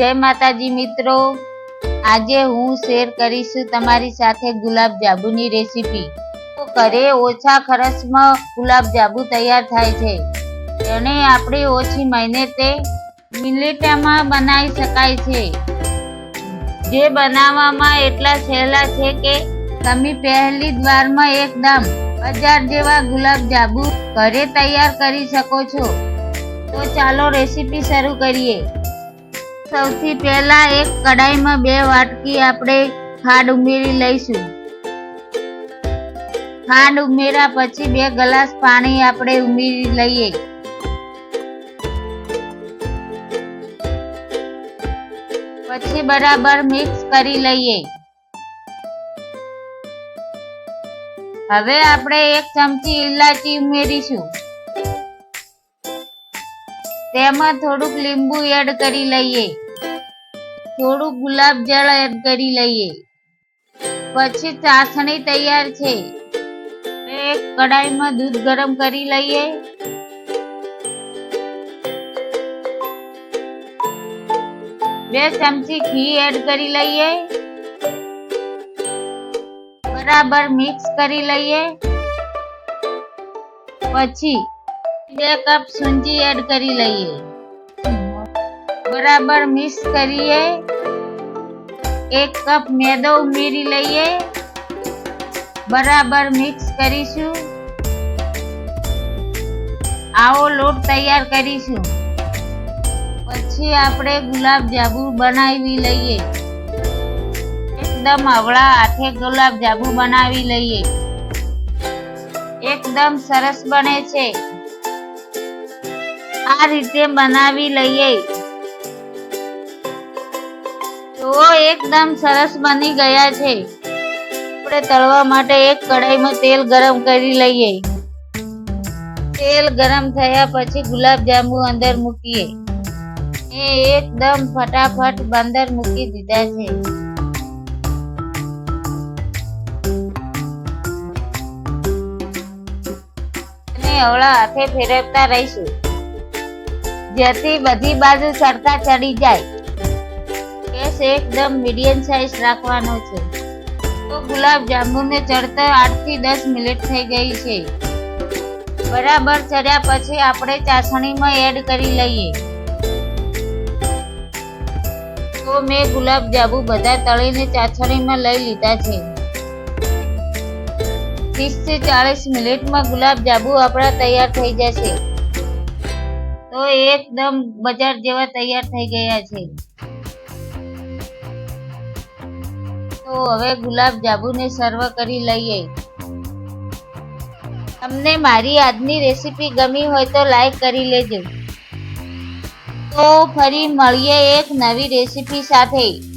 જય માતાજી મિત્રો. આજે હું શેર કરીશ તમારી સાથે ગુલાબ જાંબુની રેસીપી તો ઘરે ઓછા ખર્ચમાં ગુલાબ જાંબુ તૈયાર થાય છે. તેને આપણે ઓછી મહેનતે મિનિટમાં બનાવી શકાય છે. જે બનાવવામાં એટલા સહેલા છે કે તમે પહેલી જ વારમાં એકદમ બજાર જેવા ગુલાબ જાંબુ ઘરે તૈયાર કરી શકો છો. તો ચાલો રેસીપી શરૂ કરીએ. સૌથી પહેલા એક કડાઈમાં બે વાટકી આપણે ખાંડ ઉમેરી લઈશું. ખાંડ ઉમેર્યા પછી બે ગ્લાસ પાણી આપણે ઉમેરી લઈએ. પછી બરાબર મિક્સ કરી લઈએ. હવે આપણે એક ચમચી ઇલાચી ઉમેરીશું. તેમાં થોડુંક લીંબુ એડ કરી લઈએ. થોડું ગુલાબ જળ એડ કરી લઈએ. પછી ચાસણી તૈયાર છે. એક કડાઈમાં દૂધ ગરમ કરી લઈએ. બે ચમચી ઘી એડ કરી લઈએ. બરાબર મિક્સ કરી લઈએ. પછી બે કપ સૂંજી એડ કરી લઈએ. બરાબર મિક્સ કરીએ. એક કપ મેદો ઉમેરી લઈએ. બરાબર મિક્સ કરીશું. આવો લોટ તૈયાર કરીશું. પછી આપણે ગુલાબ જાંબુ બનાવી લઈએ. એકદમ અવળા હાથે ગુલાબ જાંબુ બનાવી લઈએ. એકદમ સરસ બને છે. આ રીતે બનાવી લઈએ. તો એકદમ સરસ બની ગયા છે. આપણે તળવા માટે એક કઢાઈમાં તેલ ગરમ કરી લઈએ. તેલ ગરમ થયા પછી ગુલાબ જાંબુ અંદર મૂકીએ. એ એકદમ ફટાફટ બંદર મૂકી દીધા છે. અને હવળા હાથે ફેરવતા રહીશું. જેથી બધી બાજુ ચડતા ચડી જાય. કેસ એકદમ મીડિયમ સાઈઝ રાખવાનો છે. તો ગુલાબ જાંબુને ચડતા આઠથી દસ મિનિટ થઈ ગઈ છે. બરાબર ચડ્યા પછી આપણે ચાસણીમાં એડ કરી લઈએ. તો મેં ગુલાબ જાંબુ બધા તળીને ચાસણીમાં લઈ લીધા છે. ત્રીસથી ચાલીસ મિનિટમાં ગુલાબ જાંબુ આપણા તૈયાર થઈ જશે. તો એકદમ બજાર જેવા તૈયાર થઈ ગયા છે. તો હવે ગુલાબ જાંબુને સર્વ કરી લઈએ. તમને મારી આજની રેસીપી ગમી હોય તો લાઈક કરી લેજો. તો ફરી મળીએ એક નવી રેસીપી સાથે.